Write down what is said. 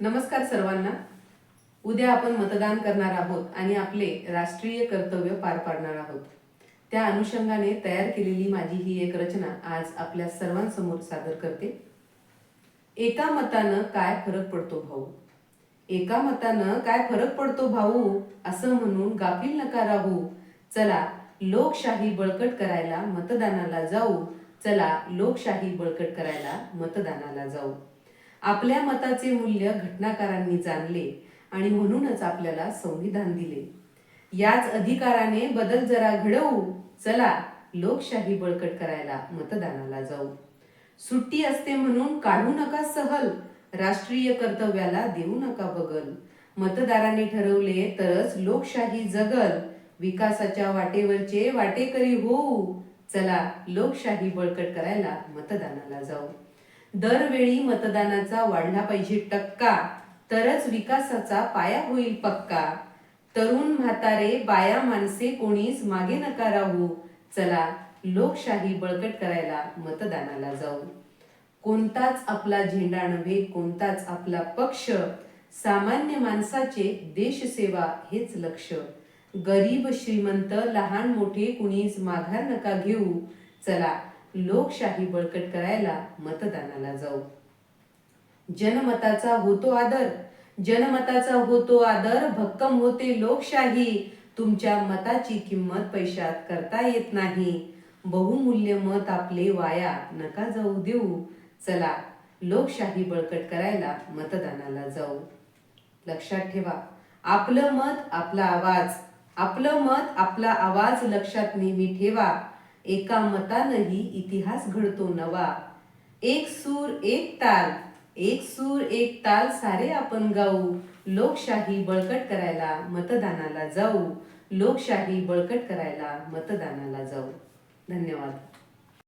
नमस्कार सर्वांना. उद्या आपण मतदान करणार आहोत आणि आपले राष्ट्रीय कर्तव्य पार पाडणार आहोत. त्या अनुषंगाने तयार केलेली माझी ही एक रचना आज आपल्या सर्वांसमोर सादर करते. एका मतानं काय फरक पडतो भाऊ? एका मतानं काय फरक पडतो भाऊ? असं म्हणून गाफील नका राहू. चला लोकशाही बळकट करायला मतदानाला जाऊ. चला लोकशाही बळकट करायला मतदानाला जाऊ. आपल्या मताचे मूल्य घटनाकारांनी जाणले आणि म्हणूनच आपल्याला संविधान दिले. याच अधिकाराने बदल जरा घडवू चला लोकशाही बळकट करायला मतदानाला जाऊ. सुट्टी असते म्हणून काढू नका सहल राष्ट्रीय कर्तव्याला देऊ नका बगल. मतदारांनी ठरवले तरच लोकशाही जगल विकासाच्या वाटेवरचे वाटेकरी होऊ चला लोकशाही बळकट करायला मतदानाला जाऊ. दरवेळी मतदानाचा वाढला पाहिजे टक्का तरच विकासाचा पाया होईल पक्का. तरुण म्हातारे बाया माणसे कोणीच मागे नका राहू. चला लोकशाही बळकट करायला मतदानाला जाऊ. कोणताच आपला झेंडा नव्हे कोणताच आपला पक्ष. सामान्य माणसाचे देशसेवा हेच लक्ष. गरीब श्रीमंत लहान मोठे कुणीच माघार नका घेऊ. चला लोकशाही बळकट करायला मतदानाला जाऊ. जनमताचा होतो आदर. जनमताचा होतो आदर भक्कम होते लोकशाही. तुमच्या मताची किंमत पैशात करता येत नाही. बहुमूल्य मत आपले वाया नका जाऊ देऊ. चला लोकशाही बळकट करायला मतदानाला जाऊ. लक्षात ठेवा आपलं मत आपला आवाज. आपलं मत आपला आवाज लक्षात नेहमी ठेवा. एका मतानही इतिहास घडतो नवा. एक सूर एक ताल. एक सूर एक ताल सारे आपण गाऊ. लोकशाही बळकट करायला मतदानाला जाऊ. लोकशाही बळकट करायला मतदानाला जाऊ. धन्यवाद.